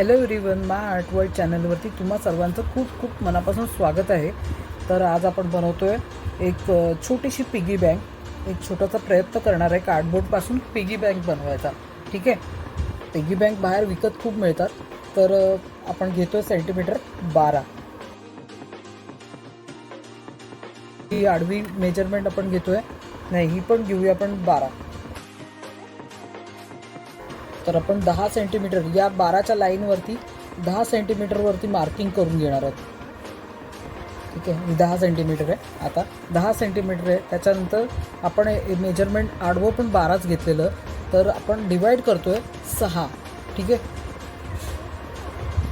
Hello everyone मा art world चॅनलवरती तुम्हा सर्वांचं खूप खूप मनापासून स्वागत आहे. तर आज आपण बनवतो आहे एक छोटीशी पिगी बँक एक छोटासा प्रयत्न करणार आहे कार्डबोर्डपासून पिगी बँक बनवायचा. ठीक आहे? पिगी बँक बाहेर विकत खूप मिळतात. तर आपण घेतो आहे सेंटीमीटर बारा. ही आडवी मेजरमेंट आपण घेतो आहे नाही ही पण घेऊया आपण बारा. तर आपण दहा सेंटीमीटर या बाराच्या लाईनवरती दहा सेंटीमीटरवरती मार्किंग करून घेणार आहोत. ठीक आहे? दहा सेंटीमीटर आहे. आता दहा सेंटीमीटर आहे. त्याच्यानंतर आपण मेजरमेंट आडवं पण बाराच घेतलेलं. तर आपण डिवाईड करतोय सहा. ठीक आहे?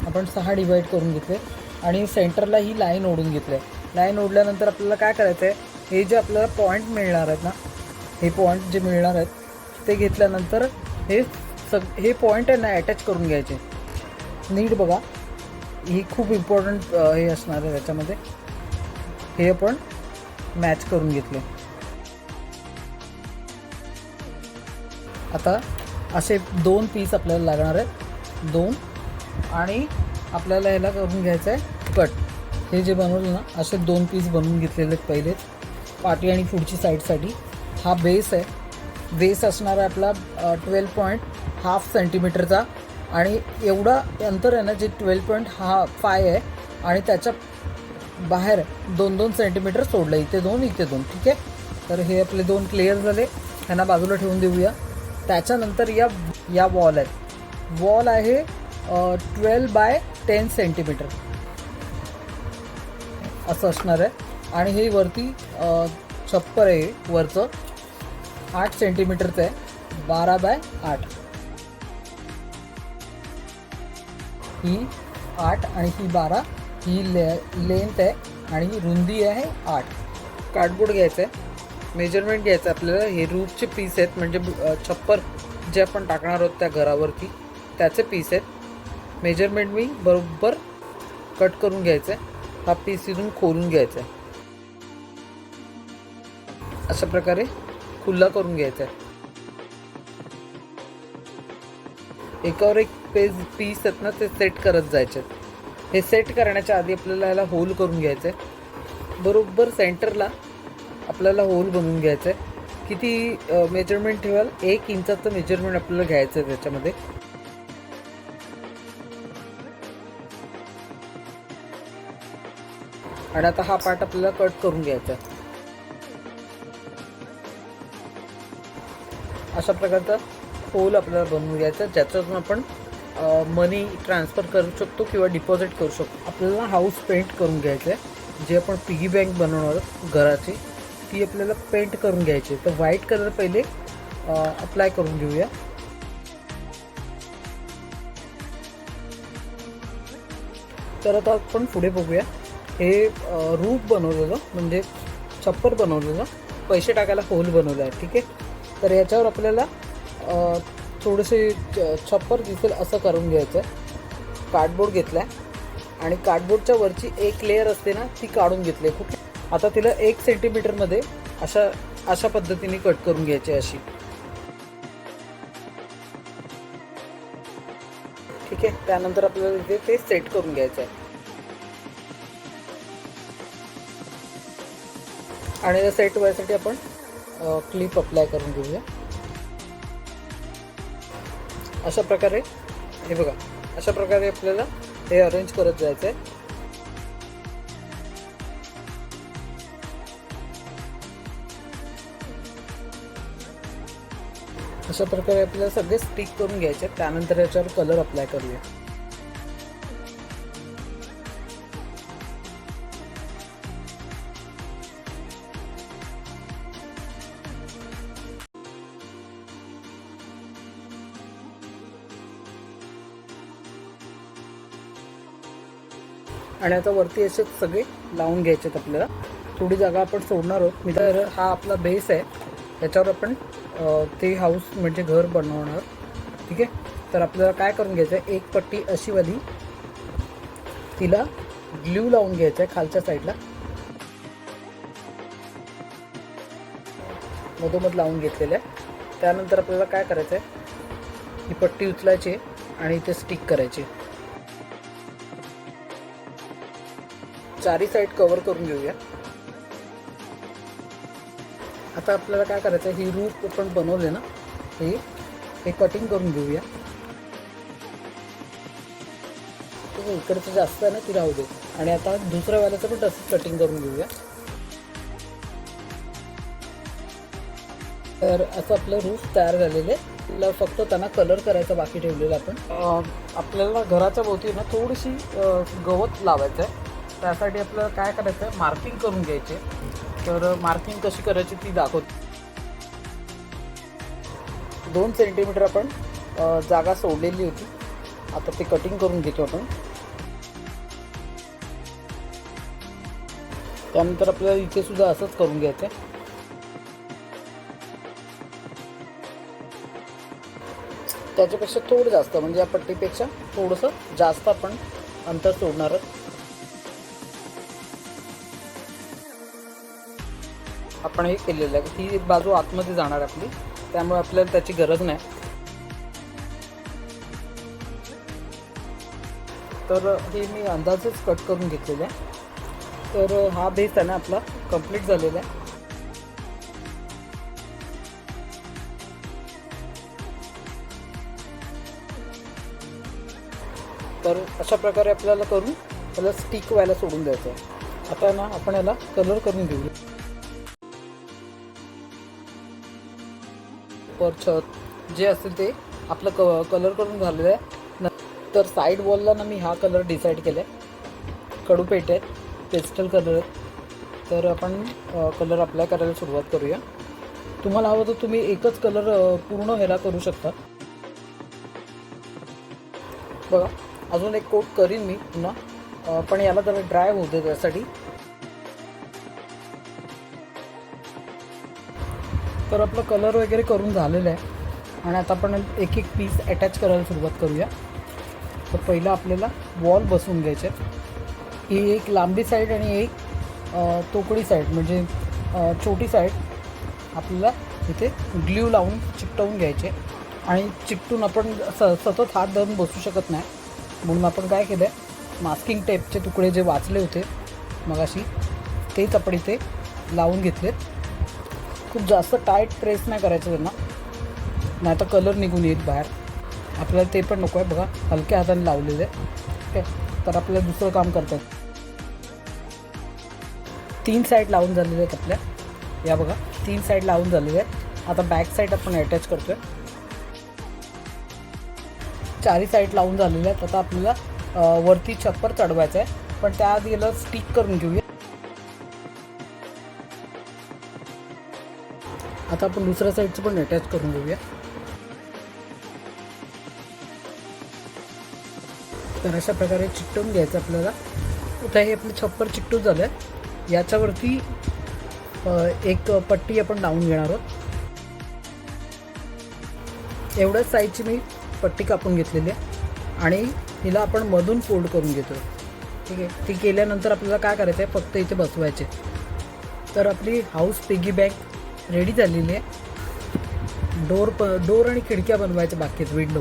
आपण सहा डिवाईड करून घेतले. आणि सेंटरला ही लाईन ओढून घेतली. लाईन ओढल्यानंतर आपल्याला काय करायचं आहे हे जे आपल्याला पॉईंट मिळणार आहेत ना हे पॉईंट जे मिळणार आहेत ते घेतल्यानंतर हे सग हे पॉईंट आहे ना अटॅच करून घ्यायचे. नीट बघा. ही खूप इम्पॉर्टंट हे असणार आहे त्याच्यामध्ये. हे आपण मॅच करून घेतले. आता असे दोन पीस आपल्याला लागणार आहेत. दोन. आणि आपल्याला ह्याला करून घ्यायचं आहे कट हे जे बनवलं ना असे दोन पीस बनवून घेतलेले आहेत पहिलेच पाठी आणि पुढची साईडसाठी हा बेस आहे. बेस असणार आहे आपला ट्वेल्व पॉईंट हाफ सेंटीमीटरचा आणि एवढा अंतर आहे ना जे ट्वेल्व पॉईंट हा फाय आहे आणि त्याच्या बाहेर दोन दोन सेंटीमीटर सोडलं इथे दोन इथे दोन ठीक आहे? तर हे आपले दोन क्लिअर झाले. ह्यांना बाजूला ठेवून देऊया. त्याच्यानंतर या या वॉल आहेत. वॉल आहे ट्वेल्व बाय टेन सेंटीमीटर असं असणार आहे. आणि हे वरती छप्पर आहे वरचं. आठ सेंटीमीटरचं आहे. बारा बाय आठ. ही आठ आणि ही बारा ही ले लेंथ आहे आणि रुंदी आहे आठ. कार्डबोर्ड घ्यायचं आहे मेजरमेंट घ्यायचं आहे आपल्याला. हे रूपचे पीस आहेत. म्हणजे छप्पर जे आपण टाकणार आहोत त्या घरावरती त्याचे पीस आहेत. मेजरमेंट मी बरोबर कट करून घ्यायचं आहे हा पीस इथून खोलून घ्यायचा आहे अशा प्रकारे खुल्ला करून घ्यायचा आहे एकावर एक पेज पीस आहेत ना ते सेट करत जायचे. हे सेट करण्याच्या आधी आपल्याला याला होल करून घ्यायचं आहे बरोबर सेंटरला आपल्याला होल बनवून घ्यायचं आहे किती मेजरमेंट ठेवाल? एक इंचाचं मेजरमेंट आपल्याला घ्यायचं आहे त्याच्यामध्ये. आणि आता हा पार्ट आपल्याला कट करून घ्यायचा आहे. अशा प्रकारचा होल आपल्याला बनवून घ्यायचा. ज्याच्यातून आपण मनी ट्रान्सफर करू शकतो किंवा डिपॉझिट करू शकतो. आपल्याला हाऊस पेंट करून घ्यायचं आहे जे आपण पिगी बँक बनवणार आहोत घराची ती आपल्याला पेंट करून घ्यायची. आहे. तर व्हाईट कलर पहिले अप्लाय करून घेऊया. तर आता आपण पुढे बघूया. हे रूप बनवलेलं म्हणजे छप्पर बनवलेलं पैसे टाकायला होल बनवलं आहे ठीक आहे? तर याच्यावर आपल्याला थोडेसे छप्पर दिसेल असं करून घ्यायचं आहे कार्डबोर्ड घेतला आहे आणि कार्डबोर्डच्या वरची एक लेअर असते ना ती काढून घेतली. आहे खूप आता तिला एक सेंटीमीटरमध्ये अशा अशा पद्धतीने कट करून घ्यायची आहे अशी. ठीक आहे? त्यानंतर आपल्याला इथे ते सेट करून घ्यायचं आहे आणि या सेट व्हायसाठी आपण क्लिप अप्लाय करून घेऊया. अशा प्रकारे हे बघा अशा प्रकारे आपल्याला हे अरेंज करत जायचं आहे अशा प्रकारे आपल्याला सगळे स्टिक करून घ्यायचे आहेत. त्यानंतर याच्यावर कलर अप्लाय करूया आणि आता वरती असे सगळे लावून घ्यायचे आहेत आपल्याला. थोडी जागा आपण सोडणार आहोत. मी तर हा आपला बेस आहे. याच्यावर आपण ते हाऊस म्हणजे घर बनवणार. ठीक आहे? तर आपल्याला काय करून घ्यायचं आहे? एक पट्टी अशीवाली तिला ग्ल्यू लावून घ्यायचं आहे खालच्या साईडला मधोमध लावून घेतलेलं आहे. त्यानंतर आपल्याला काय करायचं आहे ही पट्टी उचलायची आणि इथे स्टिक करायची चारी साईड कव्हर करून घेऊया. आता आपल्याला काय करायचं आहे ही रूप आपण बनवले ना हे हे कटिंग करून घेऊया. इकडचं जास्त आहे ना ती राहू दे. आणि आता दुसऱ्या वाल्याचं पण तसंच कटिंग करून घेऊया. तर असं आपलं रूफ तयार झालेलं आहे. फक्त त्यांना कलर करायचा बाकी ठेवलेला आपण. आपल्याला घराच्या भोवती ना थोडीशी गवत लावायचं आहे त्यासाठी आपलं काय करायचं? आहे मार्किंग करून घ्यायचे. तर मार्किंग कशी करायची ती दाखवतो. दोन सेंटीमीटर आपण जागा सोडलेली होती. आता ते कटिंग करून घेतो आपण. त्यानंतर आपल्याला इथे सुद्धा असंच करून घ्यायचं आहे. त्याच्यापेक्षा थोडं जास्त म्हणजे या पट्टीपेक्षा थोडंसं जास्त आपण अंतर सोडणार आहोत. आपण हे केलेलं आहे. ती बाजू आतमध्ये जाणार आपली. त्यामुळे आपल्याला त्याची गरज नाही. तर हे मी अंदाजेच कट करून घेतलेलं आहे. तर हा बेस आहे ना आपला कंप्लीट झालेला आहे. तर अशा प्रकारे आपल्याला करून त्याला स्टिक व्हायला सोडून द्यायचं आहे. आता ना आपण याला कलर करून घेऊया. वर छत जे असेल ते आपलं क कलर करून झालेलं आहे. न- तर साईड वॉलला ना मी हा कलर डिसाईड केला आहे कडूपेट आहेत पेस्टल कलर आहेत तर आपण कलर अप्लाय करायला सुरुवात करूया. तुम्हाला हवं तर तुम्ही एकच कलर पूर्ण ह्याला करू शकता. बघा अजून एक कोट करीन मी पुन्हा. पण याला जरा ड्राय होऊ दे त्यासाठी. तर आपलं कलर वगैरे करून झालेलं आहे. आणि आता आपण एक एक पीस अटॅच करायला सुरुवात करूया. तर पहिलं आपल्याला वॉल बसवून घ्यायचे. ही एक लांबी साईड आणि एक तोकडी साईड म्हणजे छोटी साईड आपल्याला इथे ग्ल्यू लावून चिकटवून घ्यायचे. आणि चिकटून आपण स सतत हात धरून बसू शकत नाही. म्हणून आपण काय केलं आहे मास्किंग टेपचे तुकडे जे वाचले होते मगाशी तेच आपण इथे लावून घेतलेत. खूप जास्त टाईट प्रेस नाही करायचं त्यांना. नाही तर कलर निघून येईल बाहेर. आपल्याला ते पण नको आहे बघा. हलक्या हाताने लावलेले. आहे ठीक आहे तर आपल्याला दुसरं काम करतात तीन साईड लावून झालेले आहेत आपल्या. या बघा. तीन साईड लावून झालेले आहेत. आता बॅक साईड आपण अटॅच करतोय. चारी साईड लावून झालेले आहेत. आता आपल्याला वरती छप्पर चढवायचं आहे पण त्याआधी याला स्टिक करून घेऊया. आता आपण दुसऱ्या साईडचं पण अटॅच करून घेऊया तर अशा प्रकारे चिकटवून घ्यायचं आपल्याला. आता हे आपलं छप्पर चिकटून झालं आहे याच्यावरती एक पट्टी आपण लावून घेणार आहोत. एवढ्याच साईजची मी पट्टी कापून घेतलेली आहे. आणि हिला आपण मधून फोल्ड करून घेतो. ठीक आहे? ती केल्यानंतर आपल्याला काय करायचं आहे फक्त इथे बसवायचे तर आपली हाऊस पिगी बँक रेडी झालेली आहे. डोर प डोर आणि खिडक्या बनवायच्या बाकी आहेत विंडो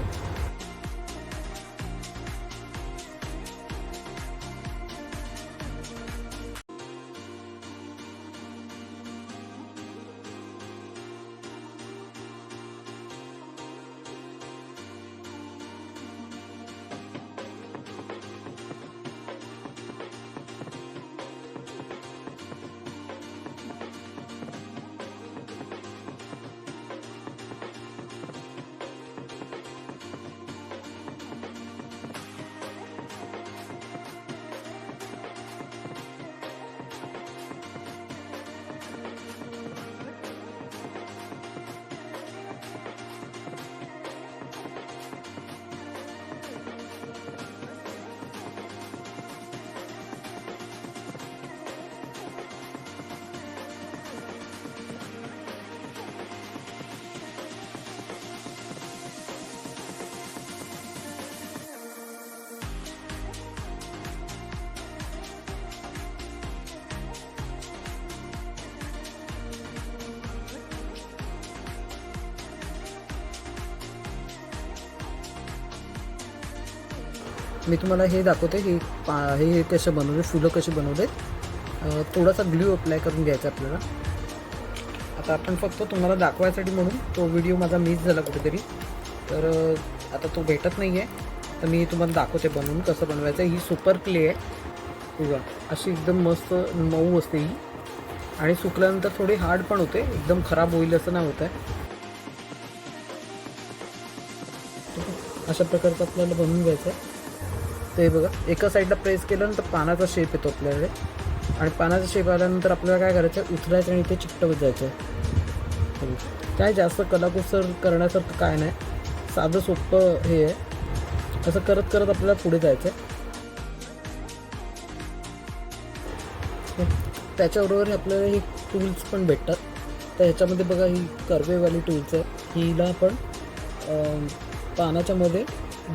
मी तुम्हाला हे दाखवते की पा हे हे कसे बनवले फुलं कशी बनवलेत थोडासा ग्ल्यू अप्लाय करून घ्यायचा आपल्याला. आता आपण फक्त तुम्हाला दाखवायसाठी म्हणून तो व्हिडिओ माझा मिस झाला कुठेतरी. तर आता तो भेटत नाही आहे तर मी तुम्हाला दाखवते बनवून कसं बनवायचं. ही सुपर क्ले आहे. बघा अशी एकदम मस्त मऊ असते ही. आणि सुकल्यानंतर थोडी हार्ड पण होते. एकदम खराब होईल असं नाही होत आहे. अशा प्रकारचं आपल्याला बनवून घ्यायचं आहे. ते बघा एका साईडला प्रेस केल्यानंतर पानाचा शेप येतो आपल्याकडे. आणि पानाचा शेप आल्यानंतर आपल्याला काय करायचं? आहे उचलायचं आणि ते चिकटवत जायचं. आहे काय जास्त कलाकुसर करण्यासारखं काय नाही. साधं सोपं हे आहे. असं करत करत आपल्याला पुढे जायचं आहे त्याच्याबरोबर आपल्याला ही टूल्स पण भेटतात. तर ह्याच्यामध्ये बघा ही कर्वेवाली टूल्स आहे. हिला आपण अं, पानाच्या मध्ये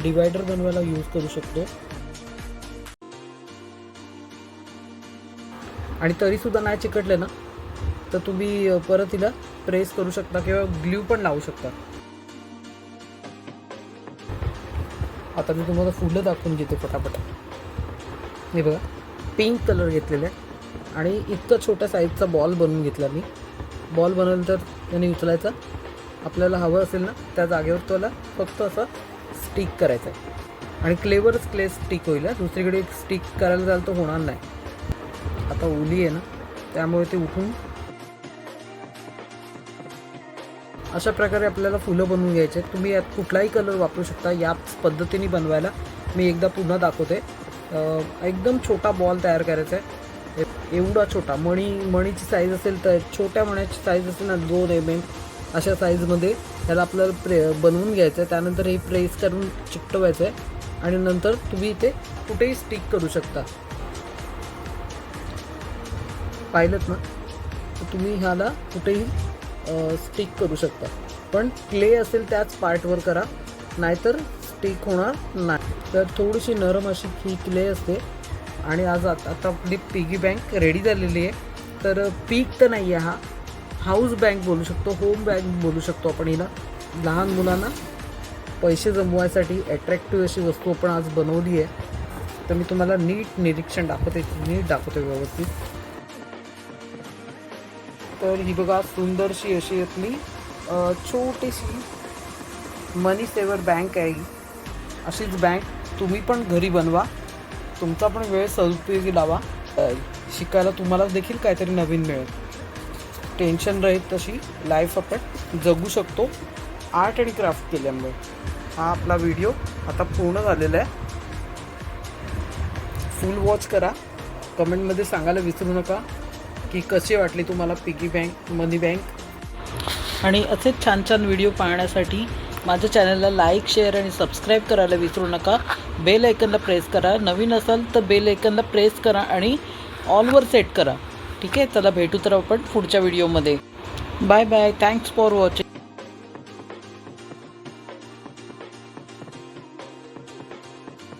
डिवायडर बनवायला यूज करू शकतो. आणि तरीसुद्धा नाही चिकटले ना तर तुम्ही परत हिला प्रेस करू शकता किंवा ग्ल्यू पण लावू शकता. आता मी तुम्हाला फुलं दाखवून घेते पटापट. हे बघा पिंक कलर घेतलेला आहे. आणि इतका छोट्या साईजचा बॉल बनवून घेतला मी. बॉल बनवल्यानंतर त्याने उचलायचा. आपल्याला हवं असेल ना त्या जागेवर त्याला फक्त असं स्टिक करायचं आहे. आणि क्लेवरच क्ले स्टिक होईल दुसरीकडे एक स्टिक करायला जाल तर होणार नाही. आता ओली आहे ना त्यामुळे ते उठून अशा प्रकारे आपल्याला फुलं बनवून घ्यायचे आहेत. तुम्ही यात कुठलाही कलर वापरू शकता. याच पद्धतीने बनवायला मी एकदा पुन्हा दाखवते. एकदम छोटा बॉल तयार करायचा आहे. एवढा छोटा. मणी मणीची साईज असेल तर छोट्या मण्याची साईज असेल ना दोन एम एम अशा साईजमध्ये त्याला आपल्याला प्रे बनवून घ्यायचं आहे त्यानंतर हे प्रेस करून चिकटवायचं आहे आणि नंतर तुम्ही इथे कुठेही स्टिक करू शकता. पाहिलं ना? तर तुम्ही ह्याला कुठेही स्टिक करू शकता. पण क्ले असेल त्याच पार्टवर करा. नाहीतर स्टिक होणार नाही. तर थोडीशी नरम अशी ही क्ले असते. आणि आज आता आता आपली पिगी बँक रेडी झालेली आहे. तर पीक तर नाही आहे हा. हाऊस बँक बोलू शकतो होम बँक बोलू शकतो आपण हिला. लहान मुलांना पैसे जमवायसाठी अट्रॅक्टिव्ह अशी वस्तू आपण आज बनवली आहे. तर मी तुम्हाला नीट निरीक्षण दाखवते नीट दाखवते व्यवस्थित. तर ही बघा सुंदरशी अशी आपली छोटीशी मनी सेवर बँक आहे ही. अशीच बँक तुम्ही पण घरी बनवा. तुमचा पण वेळ सदुपयोगी लावा. शिकायला तुम्हाला देखील काहीतरी नवीन मिळेल. टेन्शन रहित तशी लाईफ आपण जगू शकतो. आर्ट आणि क्राफ्ट केल्यामुळे. हा आपला व्हिडिओ आता पूर्ण झालेला आहे. फुल वॉच करा. कमेंटमध्ये सांगायला विसरू नका. की कसे वाटली तुम्हाला पिगी बँक मनी बँक आणि असेच छान छान व्हिडिओ पाहण्यासाठी माझ्या चॅनलला लाईक शेअर आणि सबस्क्राईब करायला विसरू नका. बेल आयकनला प्रेस करा. नवीन असाल तर बेल आयकनला प्रेस करा आणि ऑलवर सेट करा. ठीक आहे? चला भेटू तर आपण पुढच्या व्हिडिओमध्ये bye bye thanks for watching